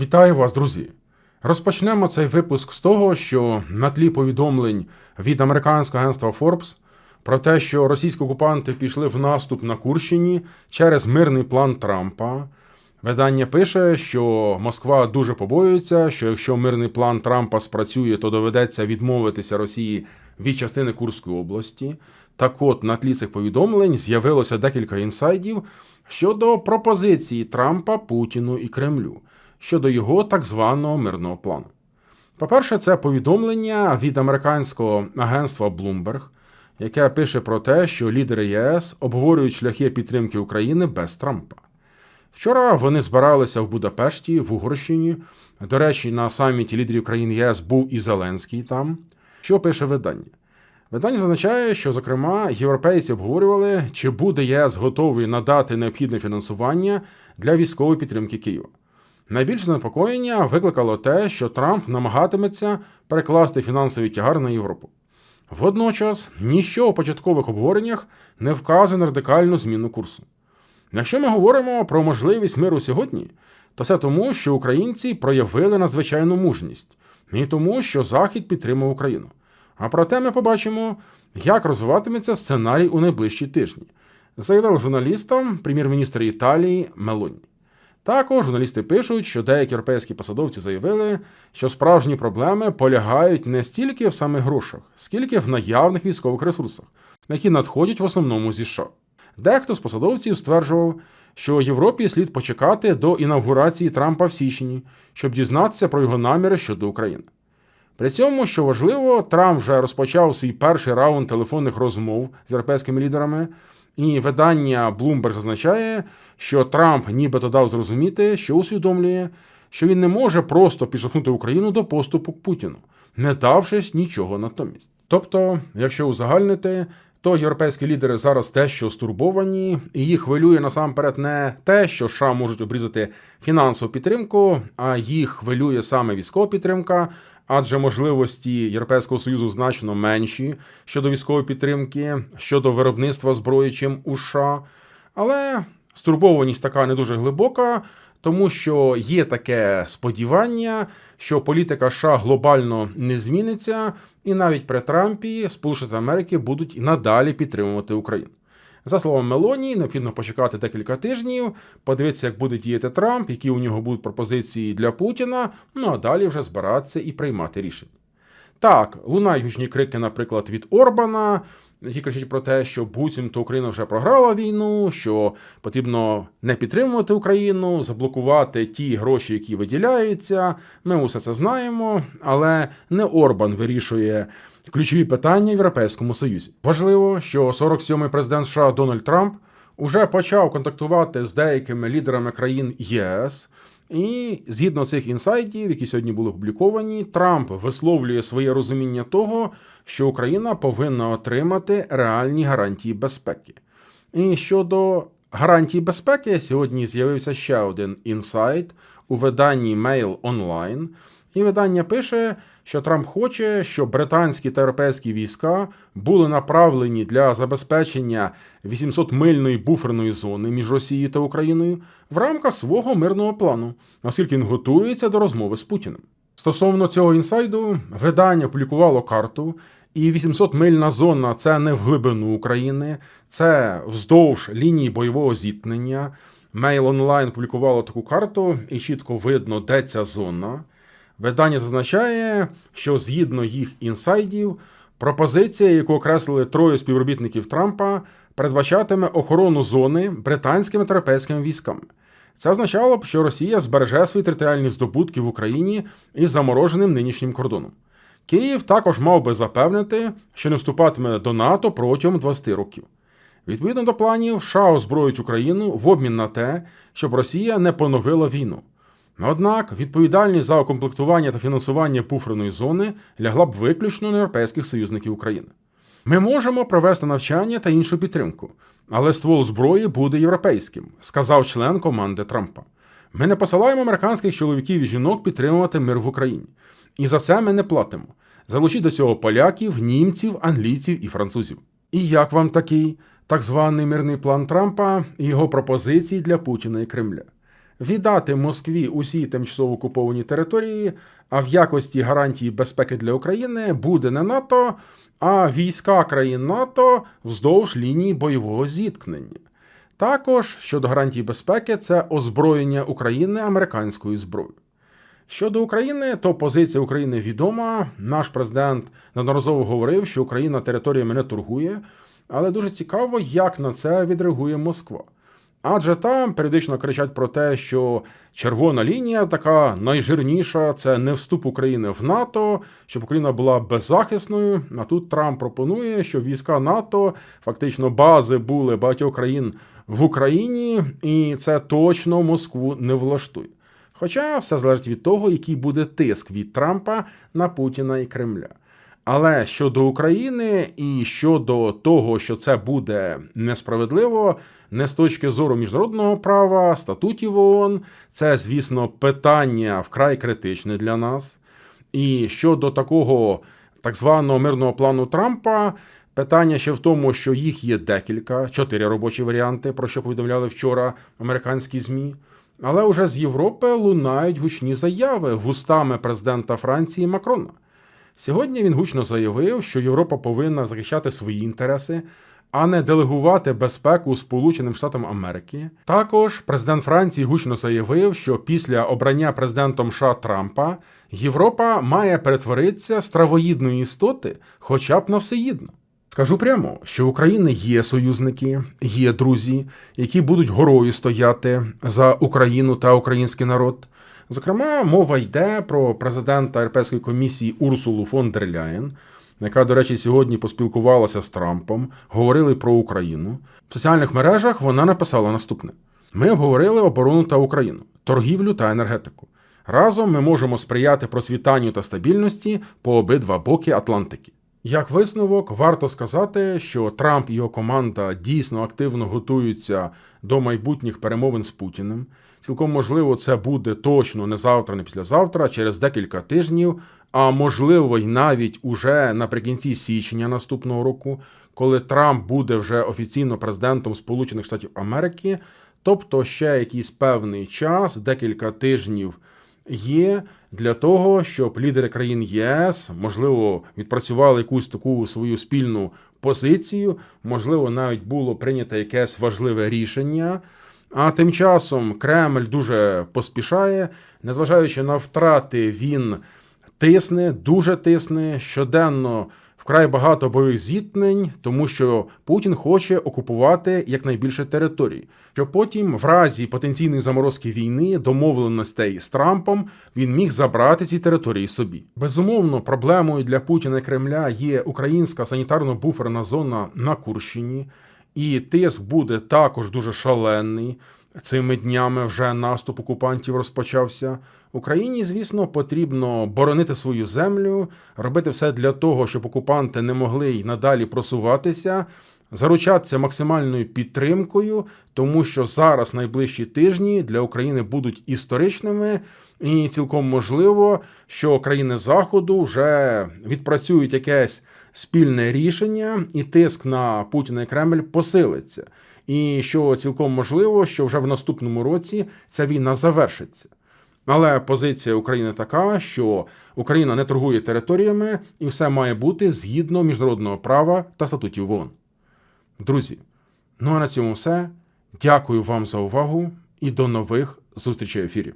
Вітаю вас, друзі! Розпочнемо цей випуск з того, що на тлі повідомлень від американського агентства Forbes про те, що російські окупанти пішли в наступ на Курщині через мирний план Трампа. Видання пише, що Москва дуже побоюється, що якщо мирний план Трампа спрацює, то доведеться відмовитися Росії від частини Курської області. Так от, на тлі цих повідомлень з'явилося декілька інсайдів щодо пропозиції Трампа Путіну і Кремлю щодо його так званого мирного плану. По-перше, це повідомлення від американського агентства Bloomberg, яке пише про те, що лідери ЄС обговорюють шляхи підтримки України без Трампа. Вчора вони збиралися в Будапешті, в Угорщині. До речі, на саміті лідерів країн ЄС був і Зеленський там. Що пише видання? Видання зазначає, що, зокрема, європейці обговорювали, чи буде ЄС готовий надати необхідне фінансування для військової підтримки Києва. Найбільше занепокоєння викликало те, що Трамп намагатиметься перекласти фінансовий тягар на Європу. Водночас ніщо у початкових обговореннях не вказує на радикальну зміну курсу. Якщо ми говоримо про можливість миру сьогодні, то це тому, що українці проявили надзвичайну мужність, і тому, що Захід підтримав Україну. А проте ми побачимо, як розвиватиметься сценарій у найближчі тижні, заявив журналістам прем'єр-міністр Італії Мелоні. Також журналісти пишуть, що деякі європейські посадовці заявили, що справжні проблеми полягають не стільки в самих грошах, скільки в наявних військових ресурсах, які надходять в основному зі США. Дехто з посадовців стверджував, що Європі слід почекати до інавгурації Трампа в січні, щоб дізнатися про його наміри щодо України. При цьому, що важливо, Трамп вже розпочав свій перший раунд телефонних розмов з європейськими лідерами, і видання Bloomberg зазначає, що Трамп нібито дав зрозуміти, що усвідомлює, що він не може просто підштовхнути Україну до поступу к Путіну, не давшись нічого натомість. Тобто, якщо узагальнити, то європейські лідери зараз дещо стурбовані, і їх хвилює насамперед не те, що США можуть обрізати фінансову підтримку, а їх хвилює саме військова підтримка, адже можливості Європейського союзу значно менші щодо військової підтримки, щодо виробництва зброї, чим у США. Але стурбованість така не дуже глибока. Тому що є таке сподівання, що політика США глобально не зміниться, і навіть при Трампі Сполучені Америки будуть надалі підтримувати Україну. За словами Мелоні, необхідно почекати декілька тижнів, подивитися, як буде діяти Трамп, які у нього будуть пропозиції для Путіна. Ну а далі вже збиратися і приймати рішення. Так, лунають гучні крики, наприклад, від Орбана, які кричать про те, що буцімто Україна вже програла війну, що потрібно не підтримувати Україну, заблокувати ті гроші, які виділяються. Ми усе це знаємо, але не Орбан вирішує ключові питання в Європейському Союзі. Важливо, що 47-й президент США Дональд Трамп уже почав контактувати з деякими лідерами країн ЄС. І згідно цих інсайтів, які сьогодні були опубліковані, Трамп висловлює своє розуміння того, що Україна повинна отримати реальні гарантії безпеки. І щодо гарантій безпеки, сьогодні з'явився ще один інсайт у виданні Mail Online. І видання пише, що Трамп хоче, щоб британські та європейські війська були направлені для забезпечення 800-мильної буферної зони між Росією та Україною в рамках свого мирного плану, оскільки він готується до розмови з Путіним. Стосовно цього інсайду, видання опублікувало карту. І 800-мильна зона це не в глибину України, це вздовж лінії бойового зіткнення. Mail Online публікувало таку карту, і чітко видно, де ця зона. Видання зазначає, що згідно їх інсайдів, пропозиція, яку окреслили троє співробітників Трампа, передбачатиме охорону зони британськими та європейськими військами. Це означало б, що Росія збереже свої територіальні здобутки в Україні із замороженим нинішнім кордоном. Київ також мав би запевнити, що не вступатиме до НАТО протягом 20 років. Відповідно до планів, США озброїть Україну в обмін на те, щоб Росія не поновила війну. Однак відповідальність за укомплектування та фінансування буферної зони лягла б виключно на європейських союзників України. Ми можемо провести навчання та іншу підтримку, але ствол зброї буде європейським, сказав член команди Трампа. Ми не посилаємо американських чоловіків і жінок підтримувати мир в Україні. І за це ми не платимо. Залучіть до цього поляків, німців, англійців і французів. І як вам такий так званий мирний план Трампа і його пропозиції для Путіна і Кремля? Віддати Москві усі тимчасово окуповані території, а в якості гарантії безпеки для України буде не НАТО, а війська країн НАТО вздовж лінії бойового зіткнення. Також щодо гарантій безпеки, це озброєння України американською зброєю. Щодо України, то позиція України відома. Наш президент неодноразово говорив, що Україна територіями не торгує, але дуже цікаво, як на це відреагує Москва. Адже там періодично кричать про те, що червона лінія така найжирніша це не вступ України в НАТО, щоб Україна була беззахисною. А тут Трамп пропонує, що війська НАТО фактично бази були багатьох країн в Україні, і це точно Москву не влаштує. Хоча все залежить від того, який буде тиск від Трампа на Путіна і Кремля. Але щодо України і щодо того, що це буде несправедливо, не з точки зору міжнародного права, статутів ООН, це, звісно, питання вкрай критичне для нас. І щодо такого так званого мирного плану Трампа, питання ще в тому, що їх є декілька, чотири робочі варіанти, про що повідомляли вчора американські ЗМІ. Але вже з Європи лунають гучні заяви вустами президента Франції Макрона. Сьогодні він гучно заявив, що Європа повинна захищати свої інтереси, а не делегувати безпеку Сполученим Штатам Америки. Також президент Франції гучно заявив, що після обрання президентом США Трампа Європа має перетворитися з травоїдної істоти, хоча б на всеїдно. Скажу прямо, що України є союзники, є друзі, які будуть горою стояти за Україну та український народ. Зокрема, мова йде про президента Європейської комісії Урсулу фон дер Ляєн, яка, до речі, сьогодні поспілкувалася з Трампом, говорили про Україну. В соціальних мережах вона написала наступне: ми обговорили оборону та Україну, торгівлю та енергетику. Разом ми можемо сприяти просвітанню та стабільності по обидва боки Атлантики. Як висновок, варто сказати, що Трамп і його команда дійсно активно готуються до майбутніх перемовин з Путіним. Цілком можливо, це буде точно не завтра, не післязавтра, а через декілька тижнів, а можливо, й навіть уже наприкінці січня наступного року, коли Трамп буде вже офіційно президентом Сполучених Штатів Америки, тобто ще якийсь певний час, декілька тижнів є для того, щоб лідери країн ЄС можливо відпрацювали якусь таку свою спільну позицію, можливо, навіть було прийнято якесь важливе рішення. А тим часом Кремль дуже поспішає, незважаючи на втрати, він тисне, дуже тисне щоденно. Вкрай багато бойових зіткнень, тому що Путін хоче окупувати якнайбільше територій. Що потім, в разі потенційної заморозки війни, домовленостей з Трампом, він міг забрати ці території собі. Безумовно, проблемою для Путіна і Кремля є українська санітарно-буферна зона на Курщині, і тиск буде також дуже шалений. Цими днями вже наступ окупантів розпочався. Україні, звісно, потрібно боронити свою землю, робити все для того, щоб окупанти не могли й надалі просуватися, заручатися максимальною підтримкою, тому що зараз найближчі тижні для України будуть історичними, і цілком можливо, що країни Заходу вже відпрацюють якесь спільне рішення, і тиск на Путіна і Кремль посилиться. І що цілком можливо, що вже в наступному році ця війна завершиться. Але позиція України така, що Україна не торгує територіями, і все має бути згідно міжнародного права та статутів ООН. Друзі, ну а на цьому все. Дякую вам за увагу і до нових зустрічей в ефірі.